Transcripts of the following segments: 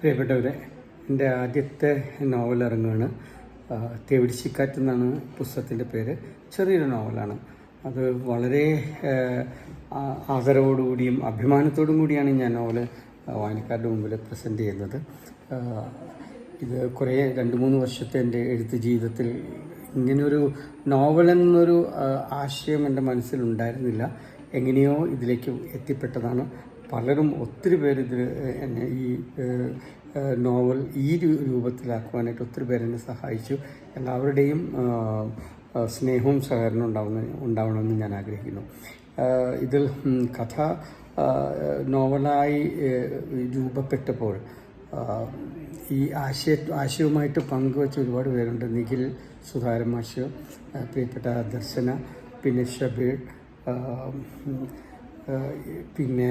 പ്രിയപ്പെട്ടവരെ എന്റെ ആദ്യത്തെ നോവൽ ഇറങ്ങുകയാണ് തേവിടിച്ചിക്കാറ്റ് എന്നാണ് പുസ്തകത്തിന്റെ പേര്. ചെറിയൊരു നോവലാണ്. അത് വളരെ ആദരവോടുകൂടിയും അഭിമാനത്തോടും കൂടിയാണ് ഞാൻ നോവൽ വായനക്കാരുടെ മുമ്പിൽ പ്രസന്റ് ചെയ്യുന്നത്. ഇത് കുറേ രണ്ട് മൂന്ന് വർഷത്തെ എന്റെ എഴുത്ത് ജീവിതത്തിൽ ഇങ്ങനെയൊരു നോവൽ എന്നൊരു ആശയം എന്റെ മനസ്സിലുണ്ടായിരുന്നില്ല. എങ്ങനെയോ ഇതിലേക്ക് എത്തിപ്പെട്ടതാണ്. പലരും ഒത്തിരി പേര് ഇതിൽ എന്നെ ഈ നോവൽ ഈ രൂപത്തിലാക്കുവാനായിട്ട് ഒത്തിരി പേരെന്നെ സഹായിച്ചു. എല്ലാവരുടെയും സ്നേഹവും സഹകരണവും ഉണ്ടാവുന്ന ഉണ്ടാവണമെന്ന് ഞാൻ ആഗ്രഹിക്കുന്നു. ഇതിൽ കഥ നോവലായി രൂപപ്പെട്ടപ്പോൾ ഈ ആശയ ആശയവുമായിട്ട് പങ്കുവച്ച ഒരുപാട് പേരുണ്ട്. നിഖിൽ സുധാരമാശ് പ്രിയപ്പെട്ട ദർശന പിന്നെ ഷബീർ പിന്നെ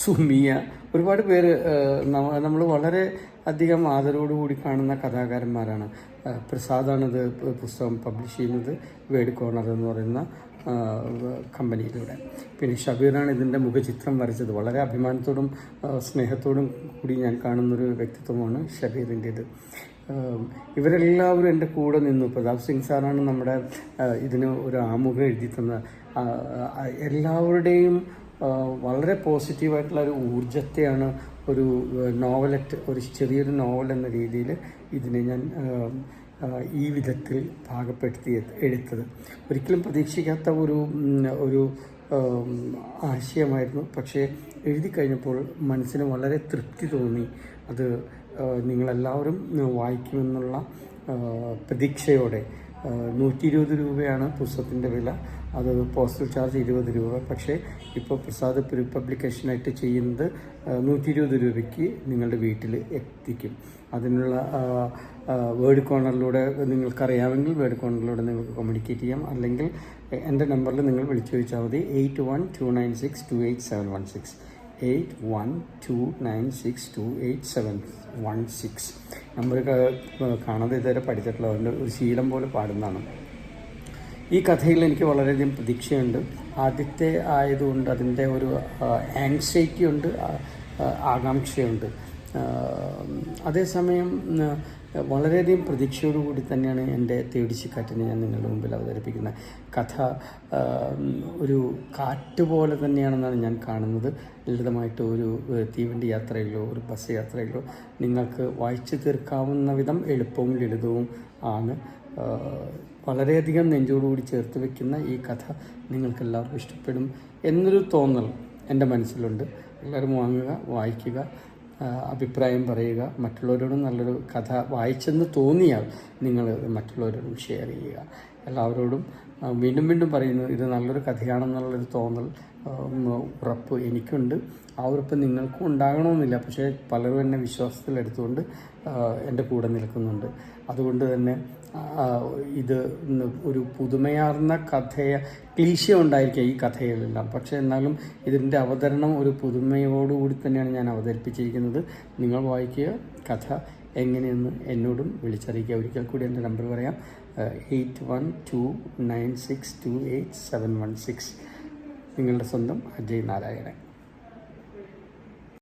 സുമിയ ഒരുപാട് പേര് നമ്മൾ വളരെ അധികം ആദരവോടുകൂടി കാണുന്ന കഥാകാരന്മാരാണ്. പ്രസാദാണിത് പുസ്തകം പബ്ലിഷ് ചെയ്യുന്നത് വേഡ് കോർണർ എന്ന് പറയുന്ന കമ്പനിയിലൂടെ. പിന്നെ ഷബീറാണ് ഇതിന്റെ മുഖചിത്രം വരച്ചത്. വളരെ അഭിമാനത്തോടും സ്നേഹത്തോടും കൂടി ഞാൻ കാണുന്നൊരു വ്യക്തിത്വമാണ് ഷബീറിന്റേത് ഇവരെല്ലാവരും എന്റെ കൂടെ നിന്നു. പ്രതാപ് സിംഗ് സാറാണ് നമ്മുടെ ഇതിന് ഒരു ആമുഖം എഴുതി തന്ന എല്ലാവരുടെയും വളരെ പോസിറ്റീവായിട്ടുള്ള ഒരു ഊർജത്തെയാണ് ഒരു നോവലറ്റ് ഒരു ചെറിയൊരു നോവൽ എന്ന രീതിയിൽ ഇതിനെ ഞാൻ ഈ വിധത്തിൽ പാകപ്പെടുത്തി എടുത്തത്. ഒരിക്കലും പ്രതീക്ഷിക്കാത്ത ഒരു ഒരു ആശയമായിരുന്നു. പക്ഷേ എഴുതി കഴിഞ്ഞപ്പോൾ മനസ്സിന് വളരെ തൃപ്തി തോന്നി. അത് നിങ്ങളെല്ലാവരും വായിക്കുമെന്നുള്ള പ്രതീക്ഷയോടെ. നൂറ്റി ഇരുപത് രൂപയാണ് പുസ്തകത്തിന്റെ വില. അത് പോസ്റ്റൽ ചാർജ് ഇരുപത് രൂപ. പക്ഷേ ഇപ്പോൾ പ്രസാദ് പ്രി പബ്ലിക്കേഷനായിട്ട് ചെയ്യുന്നത് നൂറ്റി ഇരുപത് രൂപയ്ക്ക് നിങ്ങളുടെ വീട്ടിൽ എത്തിക്കും. അതിനുള്ള വേർഡ് കോർണറിലൂടെ നിങ്ങൾക്കറിയാമെങ്കിൽ വേർഡ് കോർണറിലൂടെ നിങ്ങൾക്ക് കമ്മ്യൂണിക്കേറ്റ് ചെയ്യാം. അല്ലെങ്കിൽ എന്റെ നമ്പറിൽ നിങ്ങൾ വിളിച്ചു ചോദിച്ചാൽ മതി. Eight one two nine six two eight seven one six. Eight one two nine six two eight seven one six. Number കാണാതെ ഇതുവരെ പഠിച്ചിട്ടുള്ള അതിന്റെ ഒരു ശീലം പോലെ പാടുന്നതാണ്. ഈ കഥയിൽ എനിക്ക് വളരെയധികം പ്രതീക്ഷയുണ്ട്. ആദ്യത്തെ ആയതുകൊണ്ട് അതിന്റെ ഒരു ആങ്സൈറ്റി ഉണ്ട് ആകാംക്ഷയുണ്ട്. അതേസമയം വളരെയധികം പ്രതീക്ഷയോടുകൂടി തന്നെയാണ് എന്റെ തേടിച്ചിക്കാറ്റിനെ ഞാൻ നിങ്ങളുടെ മുമ്പിൽ അവതരിപ്പിക്കുന്നത്. കഥ ഒരു കാറ്റ് പോലെ തന്നെയാണെന്നാണ് ഞാൻ കാണുന്നത്. ലളിതമായിട്ട് ഒരു തീവണ്ടി യാത്രയിലോ ഒരു ബസ് യാത്രയിലോ നിങ്ങൾക്ക് വായിച്ചു തീർക്കാവുന്ന വിധം എളുപ്പവും ലളിതവും ആണ്. വളരെയധികം നെഞ്ചോടുകൂടി ചേർത്ത് വെക്കുന്ന ഈ കഥ നിങ്ങൾക്ക് എല്ലാവർക്കും ഇഷ്ടപ്പെടും എന്നൊരു തോന്നൽ എന്റെ മനസ്സിലുണ്ട്. എല്ലാവരും വാങ്ങുക വായിക്കുക. അഭിപ്രായം പറയുക മറ്റുള്ളവരോടും നല്ലൊരു കഥ വായിച്ചെന്ന് തോന്നിയാൽ നിങ്ങൾ മറ്റുള്ളവരോടും ഷെയർ ചെയ്യുക. എല്ലാവരോടും വീണ്ടും വീണ്ടും പറയുന്നു ഇത് നല്ലൊരു കഥയാണെന്നുള്ളൊരു തോന്നൽ ഉറപ്പ് എനിക്കുണ്ട്. ആ ഉറപ്പ് നിങ്ങൾക്കും ഉണ്ടാകണമെന്നില്ല. പക്ഷേ പലരും എന്നെ വിശ്വാസത്തിലെടുത്തുകൊണ്ട് എന്റെ കൂടെ നിൽക്കുന്നുണ്ട്. അതുകൊണ്ട് തന്നെ ഇത് ഒരു പുതുമയാർന്ന കഥയ ക്ലീശ ഉണ്ടായിരിക്കുക ഈ കഥയിലെല്ലാം. പക്ഷേ എന്നാലും ഇതിന്റെ അവതരണം ഒരു പുതുമയോടുകൂടി തന്നെയാണ് ഞാൻ അവതരിപ്പിച്ചിരിക്കുന്നത്. നിങ്ങൾ വായിക്കുക കഥ എങ്ങനെയെന്ന് എന്നോടും വിളിച്ചറിയിക്കുക. ഒരിക്കൽ കൂടി എന്റെ നമ്പർ പറയാം. Eight one two nine six two eight seven one six. നിങ്ങളുടെ സ്വന്തം അജയ് നാരായണൻ.